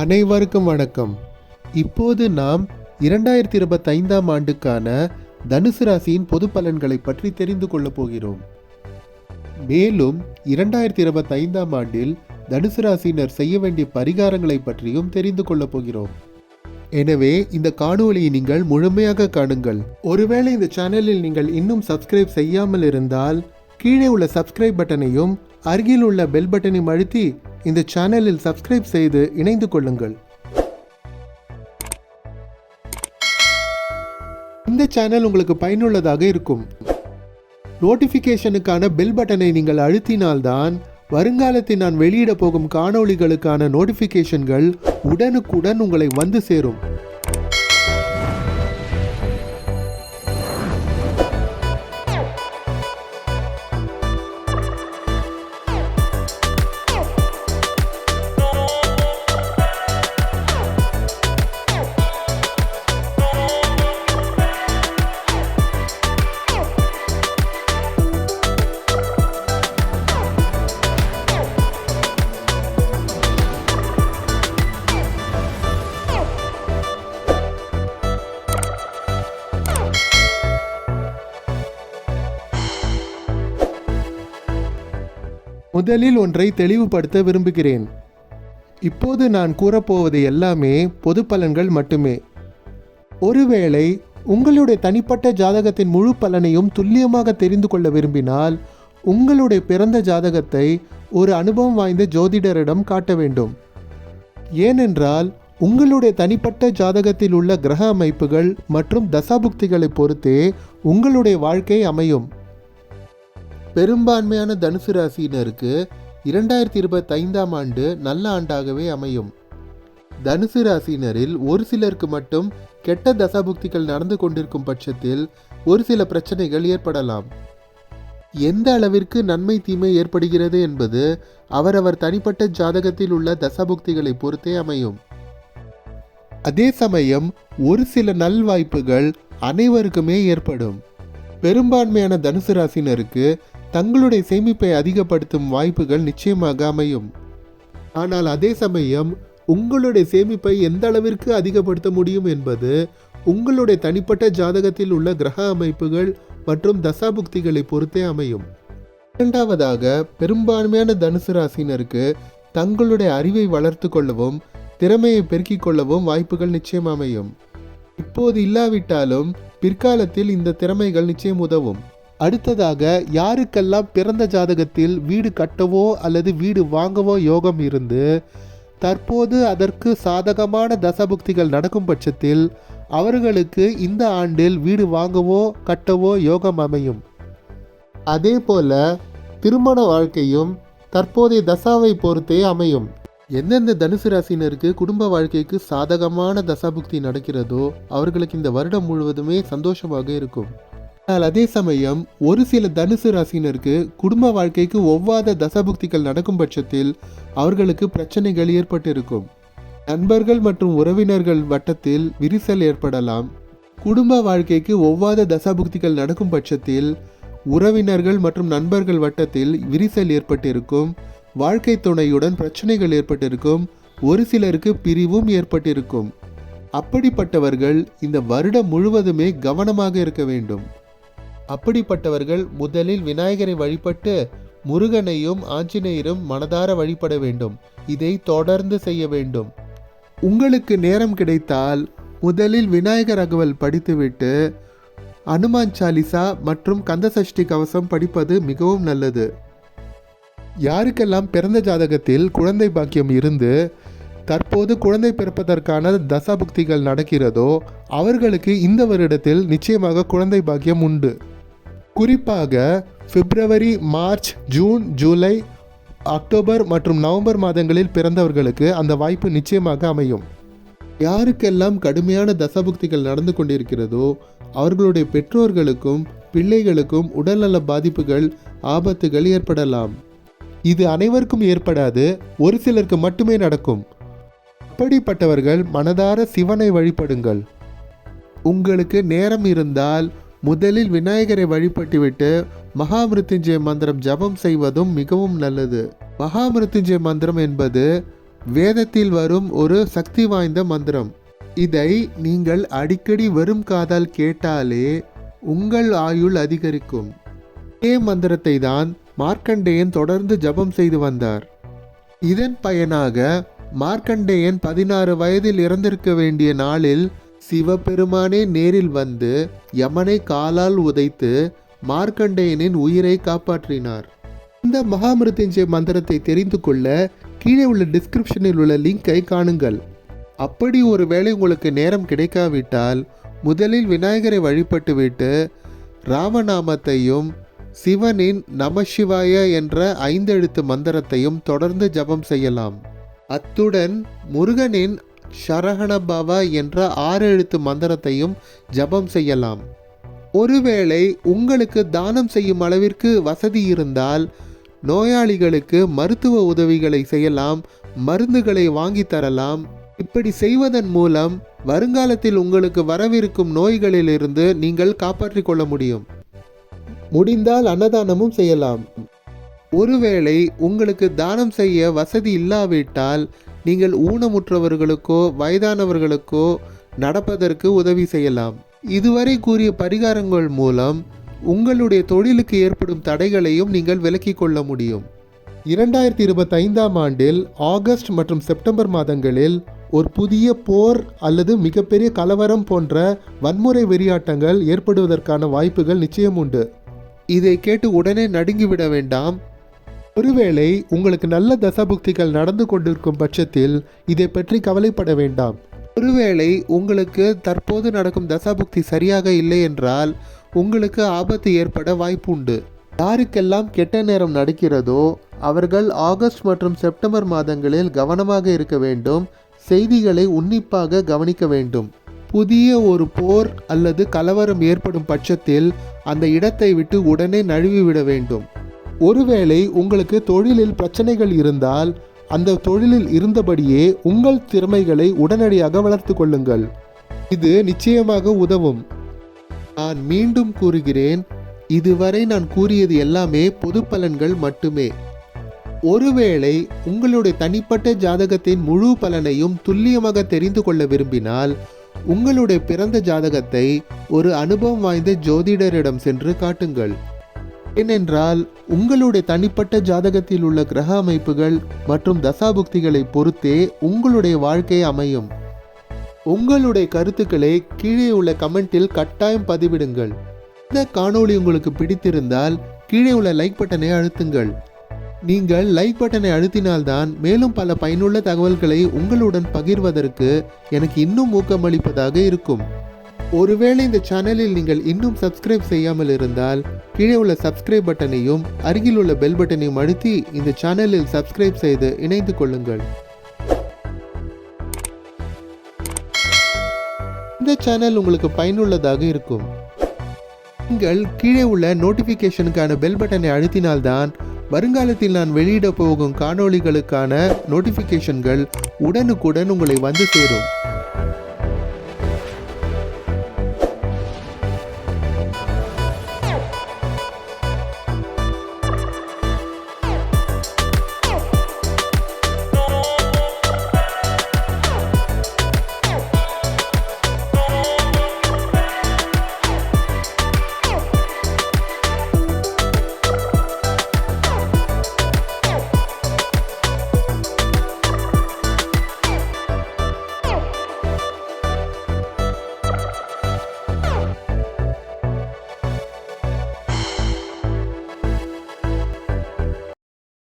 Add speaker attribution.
Speaker 1: அனைவருக்கும் வணக்கம். இப்போது நாம் இரண்டாயிரத்தி இருபத்தைந்தாம் ஆண்டுக்கான தனுசு ராசியின் பொது பலன்களை பற்றி தெரிந்து கொள்ளப் போகிறோம். மேலும் இரண்டாயிரத்தி இருபத்தைந்தாம் ஆண்டில் தனுசு ராசியினர் செய்ய வேண்டிய பரிகாரங்களை பற்றியும் தெரிந்து கொள்ளப் போகிறோம். எனவே இந்த காணொலியை நீங்கள் முழுமையாக காணுங்கள். ஒருவேளை இந்த சேனலில் நீங்கள் இன்னும் சப்ஸ்கிரைப் செய்யாமல் இருந்தால் கீழே உள்ள சப்ஸ்கிரைப் பட்டனையும் அருகில் உள்ள பெல் பட்டனையும் அழுத்தி இந்த சேனலில் சப்ஸ்கிரைப் செய்து இணைந்து கொள்ளுங்கள். இந்த சேனல் உங்களுக்கு பயனுள்ளதாக இருக்கும். நோட்டிஃபிகேஷனுக்கான பெல் பட்டனை நீங்கள் அழுத்தினால்தான் வருங்காலத்தில் நான் வெளியிட போகும் காணொளிகளுக்கான நோட்டிஃபிகேஷன்கள் உடனுக்குடன் உங்களை வந்து சேரும். முதலில் ஒன்றை தெளிவுபடுத்த விரும்புகிறேன். இப்போது நான் கூறப்போவது எல்லாமே பொது பலன்கள் மட்டுமே. ஒருவேளை உங்களுடைய தனிப்பட்ட ஜாதகத்தின் முழு பலனையும் துல்லியமாக தெரிந்து கொள்ள விரும்பினால் உங்களுடைய பிறந்த ஜாதகத்தை ஒரு அனுபவம் வாய்ந்த ஜோதிடரிடம் காட்ட வேண்டும். ஏனென்றால் உங்களுடைய தனிப்பட்ட ஜாதகத்தில் உள்ள கிரக அமைப்புகள் மற்றும் தசாபுக்திகளை பொறுத்தே உங்களுடைய வாழ்க்கை அமையும். பெரும்பான்மையான தனுசு ராசியினருக்கு இரண்டாயிரத்தி இருபத்தைந்தாம் ஆண்டு நல்ல ஆண்டாகவே அமையும். தனுசு ராசியினரில் ஒரு சிலருக்கு மட்டும் கெட்ட தசாபுக்திகள் நடந்து கொண்டிருக்கும் பட்சத்தில் ஒரு சில பிரச்சனைகள் ஏற்படலாம். எந்த அளவிற்கு நன்மை தீமை ஏற்படுகிறது என்பது அவரவர் தனிப்பட்ட ஜாதகத்தில் உள்ள தசாபுக்திகளை பொறுத்தே அமையும். அதே சமயம் ஒரு சில நல்வாய்ப்புகள் அனைவருக்குமே ஏற்படும். பெரும்பான்மையான தனுசு ராசினருக்கு தங்களுடைய சேமிப்பை அதிகப்படுத்தும் வாய்ப்புகள் நிச்சயமாக அமையும். ஆனால் அதே சமயம் உங்களுடைய சேமிப்பை எந்த அளவிற்கு அதிகப்படுத்த முடியும் என்பது உங்களுடைய தனிப்பட்ட ஜாதகத்தில் உள்ள கிரக அமைப்புகள் மற்றும் தசாபுக்திகளை பொறுத்தே அமையும். இரண்டாவதாக பெரும்பான்மையான தனுசு ராசினருக்கு தங்களுடைய அறிவை வளர்த்து கொள்ளவும் திறமையை பெருக்கிக் கொள்ளவும் வாய்ப்புகள் நிச்சயம் அமையும். இப்போது இல்லாவிட்டாலும் பிற்காலத்தில் இந்த திறமைகள் நிச்சயம் உதவும். அடுத்ததாக யாருக்கெல்லாம் பிறந்த ஜாதகத்தில் வீடு கட்டவோ அல்லது வீடு வாங்கவோ யோகம் இருந்து தற்போது அதற்கு சாதகமான தசபுக்திகள் நடக்கும் பட்சத்தில் அவர்களுக்கு இந்த ஆண்டில் வீடு வாங்கவோ கட்டவோ யோகம் அமையும். அதே போல திருமண வாழ்க்கையும் தற்போதைய தசாவை பொறுத்தே அமையும். எந்தெந்த தனுசு ராசினருக்கு குடும்ப வாழ்க்கைக்கு சாதகமான தசாபுக்தி நடக்கிறதோ அவர்களுக்கு இந்த வருடம் முழுவதுமே சந்தோஷமாக இருக்கும். ஆனால் அதே சமயம் ஒரு சில தனுசு ராசினருக்கு குடும்ப வாழ்க்கைக்கு ஒவ்வாத தசபுக்திகள் நடக்கும் பட்சத்தில் அவர்களுக்கு பிரச்சனைகள் ஏற்பட்டிருக்கும். நண்பர்கள் மற்றும் உறவினர்கள் வட்டத்தில் விரிசல் ஏற்படலாம். குடும்ப வாழ்க்கைக்கு ஒவ்வாத தசாபுக்திகள் நடக்கும் பட்சத்தில் உறவினர்கள் மற்றும் நண்பர்கள் வட்டத்தில் விரிசல் ஏற்பட்டிருக்கும். வாழ்க்கை துணையுடன் பிரச்சனைகள் ஏற்பட்டிருக்கும். ஒரு சிலருக்கு பிரிவும் ஏற்பட்டிருக்கும். அப்படிப்பட்டவர்கள் இந்த வருடம் முழுவதுமே கவனமாக இருக்க வேண்டும். அப்படிப்பட்டவர்கள் முதலில் விநாயகரை வழிபட்டு முருகனையும் ஆஞ்சநேயரும் மனதார வழிபட வேண்டும். இதை தொடர்ந்து செய்ய வேண்டும். உங்களுக்கு நேரம் கிடைத்தால் முதலில் விநாயகர் அகவல் படித்துவிட்டு அனுமான் சாலிசா மற்றும் கந்தசஷ்டி கவசம் படிப்பது மிகவும் நல்லது. யாருக்கெல்லாம் பிறந்த ஜாதகத்தில் குழந்தை பாக்கியம் இருந்து தற்போது குழந்தை பிறப்பதற்கான தசாபுக்திகள் நடக்கிறதோ அவர்களுக்கு இந்த வருடத்தில் நிச்சயமாக குழந்தை பாக்கியம் உண்டு. குறிப்பாக பிப்ரவரி மார்ச் ஜூன் ஜூலை அக்டோபர் மற்றும் நவம்பர் மாதங்களில் பிறந்தவர்களுக்கு அந்த வாய்ப்பு நிச்சயமாக அமையும். யாருக்கெல்லாம் கடுமையான தசபுக்திகள் நடந்து கொண்டிருக்கிறதோ அவர்களுடைய பெற்றோர்களுக்கும் பிள்ளைகளுக்கும் உடல்நல பாதிப்புகள் ஆபத்துகள் ஏற்படலாம். இது அனைவருக்கும் ஏற்படாது ஒரு சிலருக்கு மட்டுமே நடக்கும். அப்படிப்பட்டவர்கள் மனதார சிவனை வழிபடுங்கள். உங்களுக்கு நேரம் இருந்தால் முதலில் விநாயகரை வழிபட்டுவிட்டு மகாமிருத்துஞ்சய மந்திரம் ஜபம் செய்வதும் மிகவும் நல்லது. மகாமிருத்துஞ்சய மந்திரம் என்பது வேதத்தில் வரும் ஒரு சக்தி வாய்ந்த மந்திரம். இதை நீங்கள் அடிக்கடி வெறும் காதால் கேட்டாலே உங்கள் ஆயுள் அதிகரிக்கும். இதே மந்திரத்தை தான் மார்க்கண்டேயன் தொடர்ந்து ஜபம் செய்து வந்தார். இதன் பயனாக மார்க்கண்டேயன் பதினாறு வயதில் இறந்திருக்க வேண்டிய நாளில் சிவபெருமானே நேரில் வந்து யமனை காலால் உதைத்து மார்க்கண்டேயனின் உயிரை காப்பாற்றினார். இந்த மகாமிருத்யுஞ்சய மந்திரத்தை தெரிந்து கொள்ள கீழே உள்ள டிஸ்கிரிப்ஷனில் உள்ள லிங்கை காணுங்கள். அப்படி ஒரு வேளை உங்களுக்கு நேரம் கிடைக்காவிட்டால் முதலில் விநாயகரை வழிபட்டுவிட்டு ராமநாமத்தையும் சிவனின் நமசிவாய என்ற ஐந்தெழுத்து மந்திரத்தையும் தொடர்ந்து ஜபம் செய்யலாம். அத்துடன் முருகனின் சரஹணபவ என்ற ஆறு எழுத்து மந்திரத்தையும் ஜபம் செய்யலாம். ஒருவேளை உங்களுக்கு தானம் செய்யும் அளவிற்கு வசதி இருந்தால் நோயாளிகளுக்கு மருத்துவ உதவிகளை செய்யலாம் மருந்துகளை வாங்கி தரலாம். இப்படி செய்வதன் மூலம் வருங்காலத்தில் உங்களுக்கு வரவிருக்கும் நோய்களிலிருந்து நீங்கள் காப்பாற்றிக் கொள்ள முடியும். முடிந்தால் அன்னதானமும் செய்யலாம். ஒருவேளை உங்களுக்கு தானம் செய்ய வசதி இல்லாவிட்டால் நீங்கள் ஊனமுற்றவர்களுக்கோ வயதானவர்களுக்கோ நடப்பதற்கு உதவி செய்யலாம். இதுவரை கூறிய பரிகாரங்கள் மூலம் உங்களுடைய தொழிலுக்கு ஏற்படும் தடைகளையும் நீங்கள் விலக்கிக் கொள்ள முடியும். இரண்டாயிரத்தி இருபத்தைந்தாம் ஆண்டில் ஆகஸ்ட் மற்றும் செப்டம்பர் மாதங்களில் ஒரு புதிய போர் அல்லது மிகப்பெரிய கலவரம் போன்ற வன்முறை வெறியாட்டங்கள் ஏற்படுவதற்கான வாய்ப்புகள் நிச்சயம் உண்டு. இதை கேட்டு உடனே நடுங்கிவிட வேண்டாம். ஒருவேளை உங்களுக்கு நல்ல தசபுக்திகள் நடந்து கொண்டிருக்கும் பட்சத்தில் இதை பற்றி கவலைப்பட வேண்டாம். ஒருவேளை உங்களுக்கு தற்போது நடக்கும் தசாபுக்தி சரியாக இல்லை என்றால் உங்களுக்கு ஆபத்து ஏற்பட வாய்ப்பு உண்டு யாருக்கெல்லாம் கெட்ட நேரம் நடக்கிறதோ அவர்கள் ஆகஸ்ட் மற்றும் செப்டம்பர் மாதங்களில் கவனமாக இருக்க வேண்டும். செய்திகளை உன்னிப்பாக கவனிக்க வேண்டும். புதிய ஒரு போர் அல்லது கலவரம் ஏற்படும் பட்சத்தில் அந்த இடத்தை விட்டு உடனே நழுவிவிட வேண்டும். ஒருவேளை உங்களுக்கு தொழிலில் பிரச்சனைகள் இருந்தால் அந்த தொழிலில் இருந்தபடியே உங்கள் திறமைகளை உடனடியாக வளர்த்து கொள்ளுங்கள். இது நிச்சயமாக உதவும். நான் மீண்டும் கூறுகிறேன் இதுவரை நான் கூறியது எல்லாமே பொது பலன்கள் மட்டுமே. ஒருவேளை உங்களுடைய தனிப்பட்ட ஜாதகத்தின் முழு பலனையும் துல்லியமாக தெரிந்து கொள்ள விரும்பினால் உங்களுடைய பிறந்த ஜாதகத்தை ஒரு அனுபவம் வாய்ந்த ஜோதிடரிடம் சென்று காட்டுங்கள். ஏனென்றால் உங்களுடைய தனிப்பட்ட ஜாதகத்தில் உள்ள கிரக அமைப்புகள் மற்றும் தசாபுக்திகளை பொறுத்தே உங்களுடைய வாழ்க்கை அமையும். உங்களுடைய கருத்துக்களை கீழே உள்ள கமெண்டில் கட்டாயம் பதிவிடுங்கள். இந்த காணொளி உங்களுக்கு பிடித்திருந்தால் கீழே உள்ள லைக் பட்டனை அழுத்துங்கள். நீங்கள் லைக் பட்டனை அழுத்தினால்தான் மேலும் பல பயனுள்ள தகவல்களை உங்களுடன் பகிர்வதற்கு எனக்கு இன்னும் ஊக்கமளிப்பதாக இருக்கும். ஒருவேளை இந்த சேனலில் நீங்கள் இன்னும் சப்ஸ்கிரைப் செய்யாமல் இருந்தால் கீழே உள்ள சப்ஸ்கிரைப் பட்டனையும் அருகில் உள்ள பெல் பட்டனையும் அழுத்தி இந்த சேனலில் சப்ஸ்கிரைப் செய்து இணைந்து கொள்ளுங்கள். இந்த சேனல் உங்களுக்கு பயனுள்ளதாக இருக்கும். நீங்கள் கீழே உள்ள நோட்டிஃபிகேஷனுக்கான பெல் பட்டனை அழுத்தினால்தான் வருங்காலத்தில் நான் வெளியிட போகும் காணொளிகளுக்கான நோட்டிஃபிகேஷன்கள் உடனுக்குடன் உங்களை வந்து சேரும்.